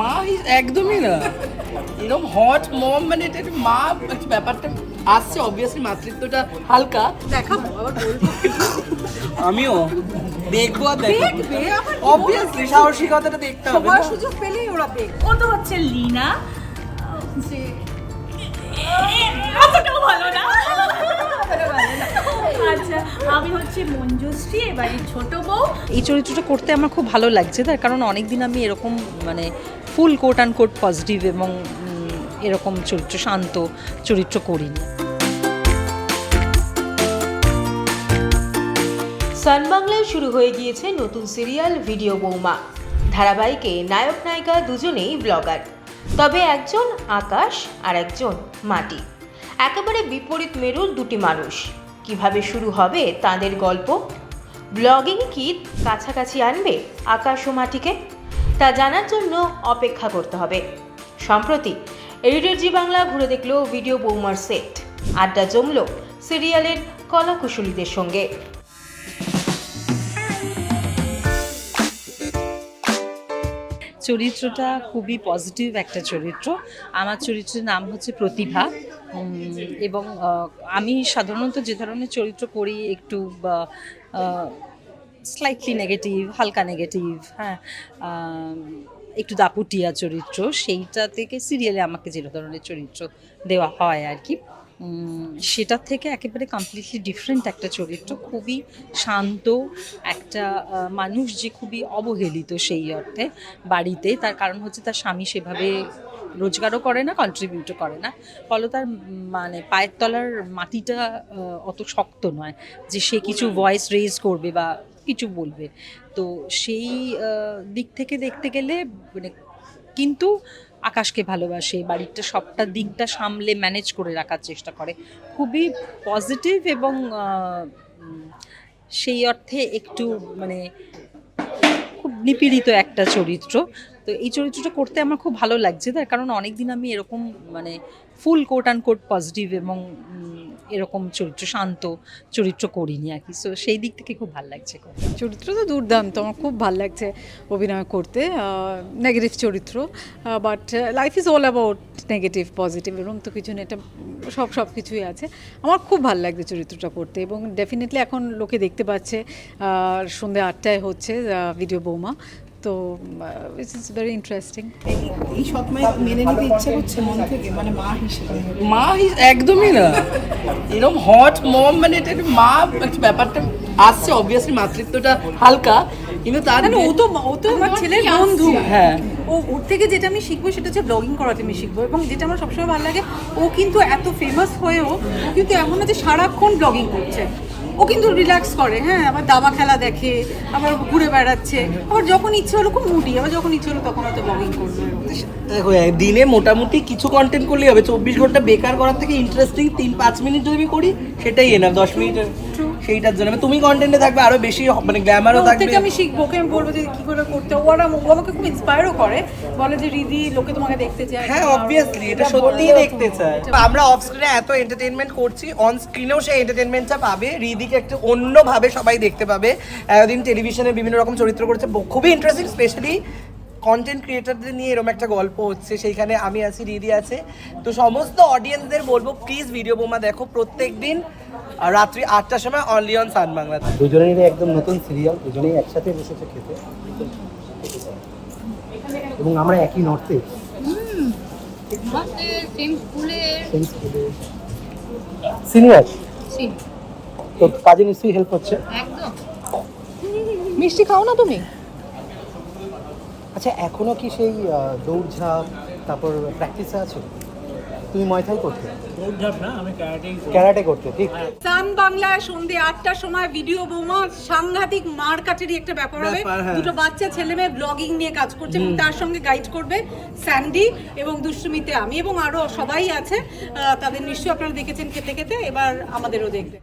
মা একদমই না। এরকম হট মম মানে এটা মা একটা ব্যাপারটা আসছে অবভিয়াসলি মাতৃত্বটা হালকা। দেখাবো আমিও। দেখব আর দেখব। অবভিয়াসলি সাহসিকতাটা দেখতে হবে না? সুযোগ পেলেই ওরা দেখবে ও তো হচ্ছে লিনা? যে অতটাও ভালো না। আচ্ছা আমি হচ্ছে মঞ্জুশ্রী এবারে ছোট বউ। এই চরিত্রটা করতে আমার খুব ভালো লাগছে তার কারণ অনেকদিন আমি এরকম মানে full quote and quote positive এবং এরকম চরিত্র, শান্ত চরিত্র করিনি। সান বাংলায় শুরু হয়ে গিয়েছে নতুন সিরিয়াল ভিডিও বৌমা ধারাবাহিকে নায়ক নায়িকা দুজনেই ব্লগার তবে একজন আকাশ আর একজন মাটি। একেবারে বিপরীত মেরুর দুটি মানুষ। কীভাবে শুরু হবে তাদের গল্প? ব্লগিং কি কাছাকাছি আনবে আকাশ ও মাটিকে? তা জানার জন্য অপেক্ষা করতে হবে। সম্প্রতি এডিটর জি বাংলা ঘুরে দেখল ভিডিও বৌমার সেট, আড্ডা জমলো সিরিয়ালের কলাকুশলীদের সঙ্গে। চরিত্রটা খুবই পজিটিভ একটা চরিত্র। আমার চরিত্রের নাম হচ্ছে প্রতিভা। এবং আমি সাধারণত যে ধরনের চরিত্র করি একটু স্লাইটলি নেগেটিভ হালকা নেগেটিভ হ্যাঁ একটু দাপুটিয়া চরিত্র, সেইটা থেকে সিরিয়ালে আমাকে যে ধরনের চরিত্র দেওয়া হয় আর কি সেটার থেকে একেবারে কমপ্লিটলি ডিফারেন্ট একটা চরিত্র, খুবই শান্ত একটা মানুষ যে খুবই অবহেলিত সেই অর্থে বাড়িতে, তার কারণ হচ্ছে তার স্বামী সেভাবে রোজগারও করে না কন্ট্রিবিউটও করে না, ফলে তার মানে পায়ের তলার মাটিটা অত শক্ত নয় যে সে কিছু ভয়েস রেজ করবে বা কিছু বলবে। তো সেই দিক থেকে দেখতে গেলে মানে কিন্তু আকাশকে ভালোবাসে, বাড়িটা সবটা দিকটা সামলে ম্যানেজ করে রাখার চেষ্টা করে। খুবই পজিটিভ এবং সেই অর্থে একটু মানে খুব নিপীড়িত একটা চরিত্র। তো এই চরিত্রটা করতে আমার খুব ভালো লাগছে। তার কারণ অনেকদিন আমি এরকম মানে full quote and quote positive এবং এরকম চরিত্র, শান্ত চরিত্র করিনি আর কি। সো সেই দিক থেকে খুব ভালো লাগছে চরিত্র তো দুর্দান্ত, আমার খুব ভালো লাগছে অভিনয় করতে নেগেটিভ চরিত্র but life is all about negative positive এরকম তো কিছু না এটা সব সব কিছুই আছে। আমার খুব ভালো লাগছে চরিত্রটা করতে এবং ডেফিনেটলি এখন লোকে দেখতে পাচ্ছে সন্ধ্যে আটটায় হচ্ছে ভিডিও বৌমা। তো ইটস ইজ ভেরি ইন্টারেস্টিং এই সৎ মায়ের মেনে নিতে ইচ্ছে করছে মন থেকে মানে মা হিসেবে। মা হি- একদমই না। এরকম হট মম মানে এটা মা একটা ব্যাপারটা আসছে অবভিয়াসলি মাতৃত্বটা হালকা কিন্তু তার ও তো ও তো আমার ছেলের বন্ধু। হ্যাঁ। ও ওর থেকে যেটা আমি শিখব সেটা হচ্ছে ব্লগিং করাতে আমি শিখব এবং যেটা আমার সবসময় ভালো লাগে ও কিন্তু এত ফেমাস হয়েও ও কিন্তু এমন না যে সারাক্ষণ ব্লগিং করছে। ও কিন্তু রিল্যাক্স করে হ্যাঁ আবার দাবা খেলা দেখে আবার ঘুরে বেড়াচ্ছে। আবার যখন ইচ্ছে হলো খুব মুডি আবার যখন ইচ্ছে হলো তখন হয়তো ব্লগিং করবে। দেখো দিনে মোটামুটি কিছু কন্টেন্ট করলেই হবে। চব্বিশ ঘণ্টা বেকার করার থেকে ইন্টারেস্টিং তিন পাঁচ মিনিট যদি আমি করি সেটাই এনাফ দশ মিনিটের সেইটার জন্য। তুমি কন্টেন্টে থাকবে আরও বেশি মানে গ্ল্যামারও থাকবে। আমি শিখব ওকে আমি বলব যে কি করে করতে। ওরা আমাকে খুব ইন্সপায়ারও করে। বলে যে রিদি লোকে তোমাকে দেখতে চায়। হ্যাঁ অবভিয়াসলি এটা সত্যিই দেখতে চাই আমরা অফ স্ক্রিনে এত এন্টারটেইনমেন্ট করছি অন স্ক্রিনেও সেই এন্টারটেইনমেন্টটা পাবে। রিদিকে একটা অন্যভাবে সবাই দেখতে পাবে। এতদিন টেলিভিশনে বিভিন্ন রকম চরিত্র করেছে খুবই ইন্টারেস্টিং স্পেশালি কন্টেন্ট ক্রিয়েটারদের নিয়ে এরকম একটা গল্প হচ্ছে। সেইখানে আমি আছি রিদি আছে। তো সমস্ত অডিয়েন্সদের বলব প্লিজ ভিডিও বোমা দেখো। প্রত্যেক দিন আহ, রাত্রি আটটার সময় অনলি অন সান বাংলা দুজনেরই একদম নতুন সিরিয়াল দুজনেই একসাথে বসেছে খেতে। এবং আমরা একই নর্থে সিনিয়র তো কাজে নিশ্চয়ই হেল্প হচ্ছে। মিষ্টি খাও না তুমি? আচ্ছা এখনও কি সেই দৌড়ঝাঁপ তারপর প্র্যাকটিসে আছে? তুমি ময়থাই করতে ক্যারাটে করতে ঠিক। সান বাংলায় সন্ধে আটটার সময় ভিডিও বোমা সাংঘাতিক মার কাটেরই একটা ব্যাপার হবে। হ্যাঁ। দুটো বাচ্চা ছেলে মেয়ে ব্লগিং নিয়ে কাজ করছে এবং তার সঙ্গে গাইড করবে স্যান্ডি এবং দুষ্টুমিতে আমি এবং আরও সবাই আছে। আহ, তাদের নিশ্চয়ই আপনারা দেখেছেন খেতে খেতে এবার আমাদেরও দেখবে।